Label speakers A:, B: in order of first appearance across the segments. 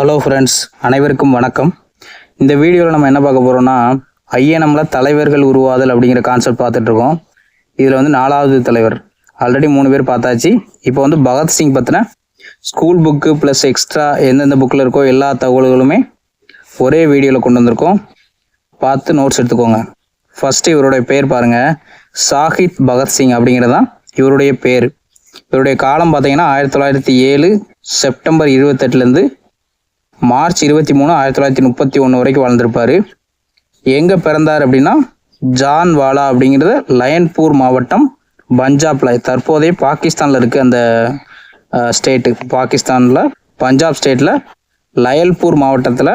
A: Hello friends அனைவருக்கும் வணக்கம். இந்த வீடியோவில் நம்ம என்ன பார்க்க போகிறோம்னா ஐஎன்எம்ல தலைவர்கள் உருவாதல் அப்படிங்கிற கான்செப்ட் பார்த்துட்ருக்கோம் இதில் வந்து நாலாவது தலைவர். ஆல்ரெடி மூணு பேர் பார்த்தாச்சு. இப்போ வந்து பகத்சிங் பற்றின ஸ்கூல் புக்கு ப்ளஸ் எக்ஸ்ட்ரா எந்தெந்த புக்கில் இருக்கோ எல்லா தகவல்களுமே ஒரே வீடியோவில் கொண்டு வந்திருக்கோம். பார்த்து நோட்ஸ் எடுத்துக்கோங்க. ஃபஸ்ட்டு இவருடைய பேர் பாருங்கள் சாஹித் பகத்சிங் அப்படிங்கிறது தான் இவருடைய பேர். இவருடைய காலம் பார்த்தீங்கன்னா ஆயிரத்தி தொள்ளாயிரத்தி ஏழு செப்டம்பர் இருபத்தெட்டுலேருந்து மார்ச் இருபத்தி மூணு ஆயிரத்தி தொள்ளாயிரத்தி முப்பத்தி ஒன்று வரைக்கும் வாழ்ந்திருப்பாரு. எங்கே பிறந்தார் அப்படின்னா ஜான் வாலா அப்படிங்கிறது லயன்பூர் மாவட்டம் பஞ்சாப்ல. தற்போதைய பாகிஸ்தானில் இருக்கு அந்த ஸ்டேட்டு பாகிஸ்தானில் பஞ்சாப் ஸ்டேட்டில் லயல்பூர் மாவட்டத்தில்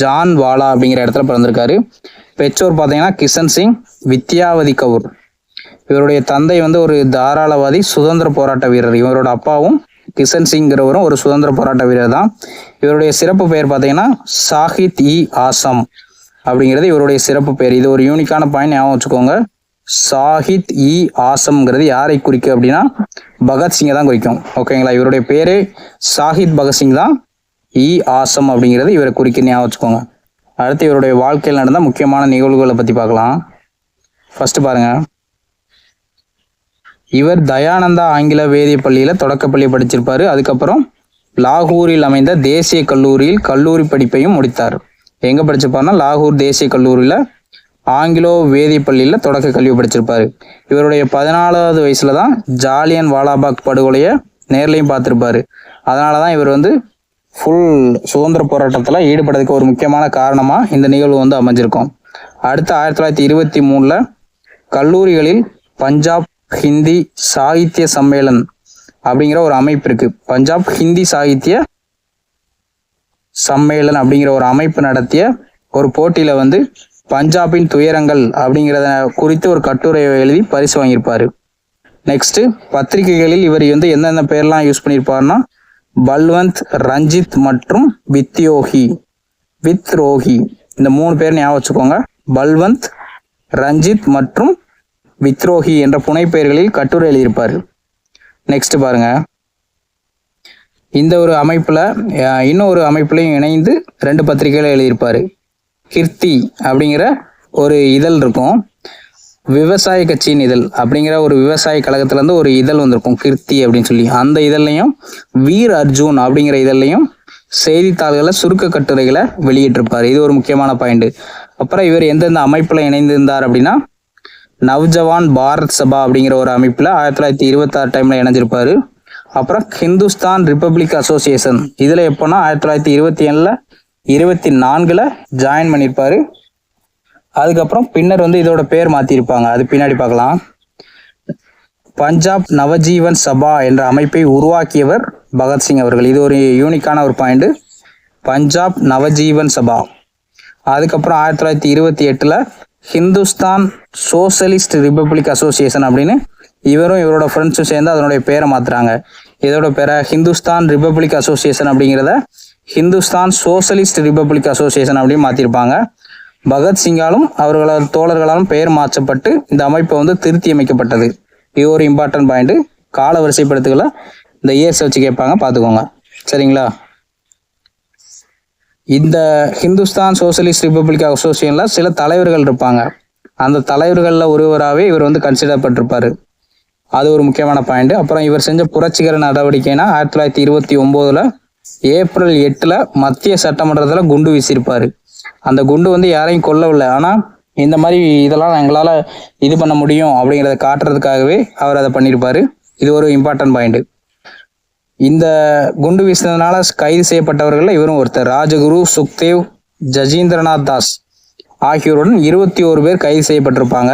A: ஜான் வாலா அப்படிங்கிற இடத்துல பிறந்திருக்காரு. பெற்றோர் பார்த்தீங்கன்னா கிஷன் சிங் வித்யாவதி கவுர். இவருடைய தந்தை வந்து ஒரு தாராளவாதி சுதந்திர போராட்ட வீரர். இவரோட அப்பாவும் கிஷன் சிங்கிறவரும் ஒரு சுதந்திர போராட்ட வீரர் தான் இவருடைய சிறப்பு பெயர் பார்த்தீங்கன்னா சாஹித் இ ஆசம் அப்படிங்கிறது இவருடைய சிறப்பு பெயர். இது ஒரு யூனிக்கான பாயிண்ட் ஞாபகம் வச்சுக்கோங்க. சாஹித் இ ஆசம்ங்கிறது யாரை குறிக்கும் அப்படின்னா பகத்சிங்கை தான் குறிக்கும். ஓகேங்களா இவருடைய பேரே சாஹித் பகத்சிங் தான். இ ஆசம் அப்படிங்கிறது இவரை குறிக்க ஞாபகம் வச்சுக்கோங்க. அடுத்து இவருடைய வாழ்க்கையில் நடந்த முக்கியமான நிகழ்வுகளை பற்றி பார்க்கலாம். ஃபஸ்ட்டு பாருங்கள் இவர் தயானந்தா ஆங்கில வேதிய பள்ளியில் தொடக்கப்பள்ளி படிச்சிருப்பார். அதுக்கப்புறம் லாகூரில் அமைந்த தேசிய கல்லூரியில் கல்லூரி படிப்பையும் முடித்தார். எங்கே படிச்சிருப்பாருன்னா லாகூர் தேசிய கல்லூரியில் ஆங்கிலோ வேதிய பள்ளியில் தொடக்க கல்வி படிச்சிருப்பார். இவருடைய பதினாலாவது வயசில் தான் ஜாலியன் வாலாபாக் படுகொலையை நேர்லையும் பார்த்துருப்பாரு. அதனால தான் இவர் வந்து ஃபுல் சுதந்திர போராட்டத்தில் ஈடுபடுறதுக்கு ஒரு முக்கியமான காரணமாக இந்த நிகழ்வு வந்து அமைஞ்சிருக்கும். அடுத்து ஆயிரத்தி தொள்ளாயிரத்தி இருபத்தி மூணில் கல்லூரிகளில் பஞ்சாப் ஹிந்தி சாகித்ய சம்மேளன் அப்படிங்கிற ஒரு அமைப்பு இருக்கு. பஞ்சாப் ஹிந்தி சாகித்ய சம்மேளன் அப்படிங்கிற ஒரு அமைப்பு நடத்திய ஒரு போட்டியில வந்து பஞ்சாபின் துயரங்கள் அப்படிங்கிறத குறித்து ஒரு கட்டுரை எழுதி பரிசு வாங்கியிருப்பாரு. நெக்ஸ்ட் பத்திரிகைகளில் இவர் வந்து எந்தெந்த பேர்லாம் யூஸ் பண்ணியிருப்பாருன்னா பல்வந்த் ரஞ்சித் மற்றும் வித்யோகி வித் ரோஹி. இந்த மூணு பேர் ஞாபகம் வச்சுக்கோங்க. பல்வந்த் ரஞ்சித் மற்றும் வித்ரோஹி என்ற புனைப்பெயர்களில் கட்டுரை எழுதியிருப்பார். நெக்ஸ்ட் பாருங்க. இந்த ஒரு அமைப்பில் இன்னொரு அமைப்புலையும் இணைந்து ரெண்டு பத்திரிகைகளை எழுதியிருப்பார். கிர்த்தி அப்படிங்கிற ஒரு இதழ் இருக்கும். விவசாய கட்சியின் இதழ் அப்படிங்கிற ஒரு விவசாய கழகத்துலேருந்து ஒரு இதழ் வந்திருக்கும் கிர்த்தி அப்படின்னு சொல்லி. அந்த இதழ்லையும் வீர் அர்ஜுன் அப்படிங்கிற இதழ்லையும் செய்தித்தாள்களை சுருக்க கட்டுரைகளை வெளியிட்டிருப்பார். இது ஒரு முக்கியமான பாயிண்ட் அப்புறம் இவர் எந்தெந்த அமைப்பில் இணைந்திருந்தார் அப்படின்னா நவ்ஜவான் பாரத் சபா அப்படிங்கிற ஒரு அமைப்பில் ஆயிரத்தி தொள்ளாயிரத்தி இருபத்தாறு டைமில் இணைஞ்சிருப்பார். அப்புறம் ஹிந்துஸ்தான் ரிப்பப்ளிக் அசோசியேஷன் இதில் எப்போனா ஆயிரத்தி தொள்ளாயிரத்தி இருபத்தி ஏழில் இருபத்தி நான்கில் ஜாயின் பண்ணியிருப்பார் அதுக்கப்புறம் பின்னர் வந்து இதோட பேர் மாற்றிருப்பாங்க அது பின்னாடி பார்க்கலாம். பஞ்சாப் நவஜீவன் சபா என்ற அமைப்பை உருவாக்கியவர் பகத்சிங் அவர்கள். இது ஒரு யூனிக்கான ஒரு பாயிண்ட் பஞ்சாப் நவஜீவன் சபா. அதுக்கப்புறம் ஆயிரத்தி தொள்ளாயிரத்தி இருபத்தி எட்டில் ஹிந்துஸ்தான் சோசலிஸ்ட் ரிப்பப்ளிக் அசோசியேஷன் அப்படின்னு இவரும் இவரோட ஃப்ரெண்ட்ஸும் சேர்ந்து அதனுடைய பேரை மாற்றுறாங்க இதோட பேரை ஹிந்துஸ்தான் ரிப்பப்ளிக் அசோசியேஷன் அப்படிங்கிறத ஹிந்துஸ்தான் சோசலிஸ்ட் ரிப்பப்ளிக் அசோசியேஷன் அப்படின்னு மாற்றிருப்பாங்க பகத்சிங்காலும் அவர்களால் தோழர்களாலும் பெயர் மாற்றப்பட்டு இந்த அமைப்பை வந்து திருத்தி அமைக்கப்பட்டது இது ஒரு இம்பார்ட்டன்ட் பாயிண்ட்டு கால வரிசைப்படுத்துகளை இந்த இயர்ஸ் வச்சு கேட்பாங்க பார்த்துக்கோங்க. சரிங்களா? இந்த ஹிந்துஸ்தான் சோசலிஸ்ட் ரிப்பப்ளிக் அசோசியேஷன்ல சில தலைவர்கள் இருப்பாங்க. அந்த தலைவர்களில் ஒருவராகவே இவர் வந்து கன்சிடர் பட்டிருப்பாரு. அது ஒரு முக்கியமான பாயிண்ட் அப்புறம் இவர் செஞ்ச புரட்சிகர நடவடிக்கைனா ஆயிரத்தி தொள்ளாயிரத்தி இருபத்தி ஒம்போதில் ஏப்ரல் எட்டில் மத்திய சட்டமன்றத்தில் குண்டு வீசியிருப்பார். அந்த குண்டு வந்து யாரையும் கொல்லவில்லை. ஆனால் இந்த மாதிரி இதெல்லாம் எங்களால் இது பண்ண முடியும் அப்படிங்கிறத காட்டுறதுக்காகவே அவர் அதை பண்ணியிருப்பார். இது ஒரு இம்பார்ட்டன்ட் பாயிண்ட் இந்த குண்டு வீசினதுனால கைது செய்யப்பட்டவர்கள் இவரும் ஒருத்தர். ராஜகுரு சுக்தேவ் ஜஜீந்திரநாத் தாஸ் ஆகியோருடன் இருபத்தி ஓரு பேர் கைது செய்யப்பட்டிருப்பாங்க.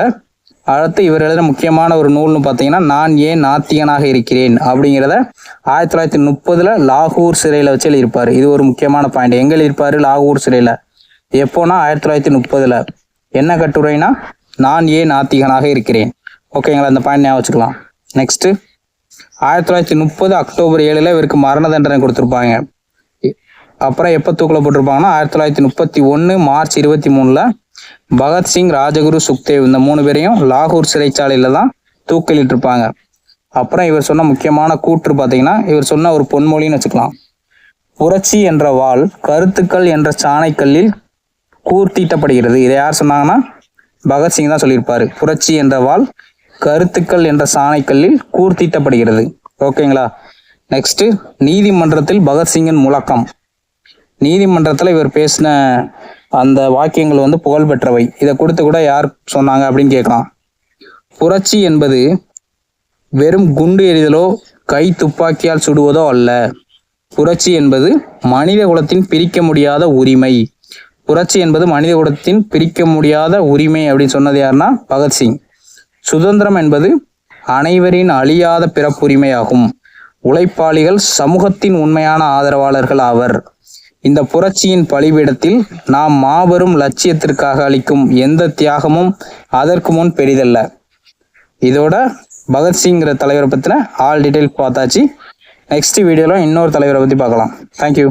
A: அடுத்து இவர் எழுதின முக்கியமான ஒரு நூல்னு பார்த்தீங்கன்னா நான் ஏன் நாத்திகனாக இருக்கிறேன் அப்படிங்கிறத ஆயிரத்தி தொள்ளாயிரத்தி முப்பதுல லாகூர் சிறையில் வச்சு எழுதியிருப்பார். இது ஒரு முக்கியமான பாயிண்ட் எங்கே எழுதியிருப்பார்? லாகூர் சிறையில். எப்போனா ஆயிரத்தி தொள்ளாயிரத்தி முப்பதுல. என்ன கட்டுரைனா நான் ஏன் நாத்திகனாக இருக்கிறேன்? ஓகேங்களா அந்த பாயிண்ட் ஞாபகம் வச்சுக்கலாம். நெக்ஸ்ட்டு ஆயிரத்தி தொள்ளாயிரத்தி முப்பது அக்டோபர் ஏழுல இவருக்கு மரண தண்டனை கொடுத்துருப்பாங்க. அப்புறம் எப்போ தூக்கில் போட்டிருப்பாங்கன்னா ஆயிரத்தி தொள்ளாயிரத்தி முப்பத்தி ஒன்று மார்ச் இருபத்தி மூணில் பகத்சிங் ராஜகுரு சுக்தேவ் இந்த மூணு பேரையும் லாகூர் சிறைச்சாலையில் தான் தூக்கிலிட்டிருப்பாங்க. அப்புறம் இவர் சொன்ன முக்கியமான கூற்று பார்த்தீங்கன்னா இவர் சொன்ன ஒரு பொன்மொழின்னு வச்சுக்கலாம். புரட்சி என்ற வாள் கருத்துக்கள் என்ற சாணைக்கல்லில் கூர்த்தீட்டப்படுகிறது. இதை யார் சொன்னாங்கன்னா பகத்சிங் தான் சொல்லியிருப்பார். புரட்சி என்ற வாள் கருத்துக்கள் என்ற சாணைக்கல்லில் கூர்த்திட்டப்படுகிறது. ஓகேங்களா? நெக்ஸ்ட் நீதிமன்றத்தில் பகத்சிங்கின் முழக்கம். நீதிமன்றத்தில் இவர் பேசின அந்த வாக்கியங்கள் வந்து புகழ்பெற்றவை. இதை கொடுத்து கூட யார் சொன்னாங்க அப்படின்னு கேட்கலாம். புரட்சி என்பது வெறும் குண்டு எறிதலோ கை துப்பாக்கியால் சுடுவதோ அல்ல. புரட்சி என்பது மனித குலத்தின் பிரிக்க முடியாத உரிமை. புரட்சி என்பது மனித குலத்தின் பிரிக்க முடியாத உரிமை அப்படின்னு சொன்னது யாருன்னா பகத்சிங் சுதந்திரம் என்பது அனைவரின் அழியாத பிறப்புரிமையாகும். உழைப்பாளிகள் சமூகத்தின் உண்மையான ஆதரவாளர்கள் ஆவர். இந்த புரட்சியின் பலிபீடத்தில் நாம் மாபெரும் லட்சியத்திற்காக அளிக்கும் எந்த தியாகமும் அதற்கு முன் பெரிதல்ல. இதோட பகத்சிங்கிற தலைவரை பற்றின ஆல் டீட்டெயில் பார்த்தாச்சு. நெக்ஸ்ட் வீடியோவில் இன்னொரு தலைவரை பற்றி பார்க்கலாம். தேங்க்யூ